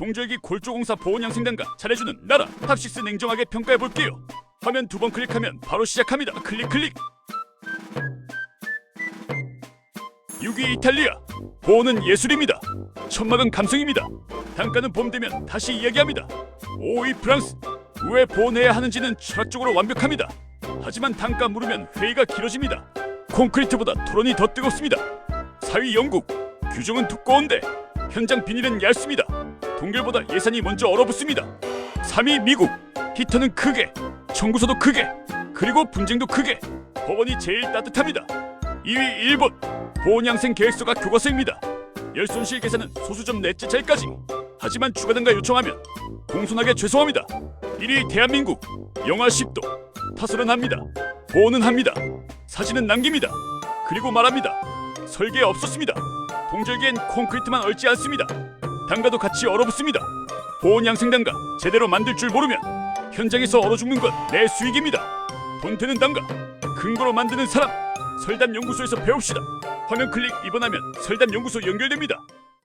동절기 골조공사 보온양생단과 잘해주는 나라 탑시스 냉정하게 평가해볼게요. 화면 두 번 클릭하면 바로 시작합니다. 클릭 클릭. 6위 이탈리아 보온은 예술입니다. 천막은 감성입니다. 단가는 봄 되면 다시 이야기합니다. 5위 프랑스 왜 보온해야 하는지는 철학적으로 완벽합니다. 하지만 단가 물으면 회의가 길어집니다. 콘크리트보다 토론이 더 뜨겁습니다. 4위 영국 규정은 두꺼운데 현장 비닐은 얇습니다 동결보다 예산이 먼저 얼어붙습니다. 3위 미국. 히터는 크게 청구서도 크게 그리고 분쟁도 크게. 법원이 제일 따뜻합니다. 2위 일본 보온양생 계획서가 교과서입니다. 열손실 계산은 소수점 넷째 차이까지. 하지만 추가단가 요청하면 공손하게 죄송합니다. 1위 대한민국. 영하 10도. 타설은 합니다. 보온은 합니다. 사진은 남깁니다. 그리고 말합니다. 설계 없었습니다. 동절기엔 콘크리트만 얽지 않습니다 단가도 같이 얼어붙습니다. 보온 양생단가 제대로 만들 줄 모르면 현장에서 얼어 죽는 건 내 수익입니다. 돈 되는 단가 근거로 만드는 사람. 설담 연구소에서 배웁시다. 화면 클릭 입원하면 설담 연구소 연결됩니다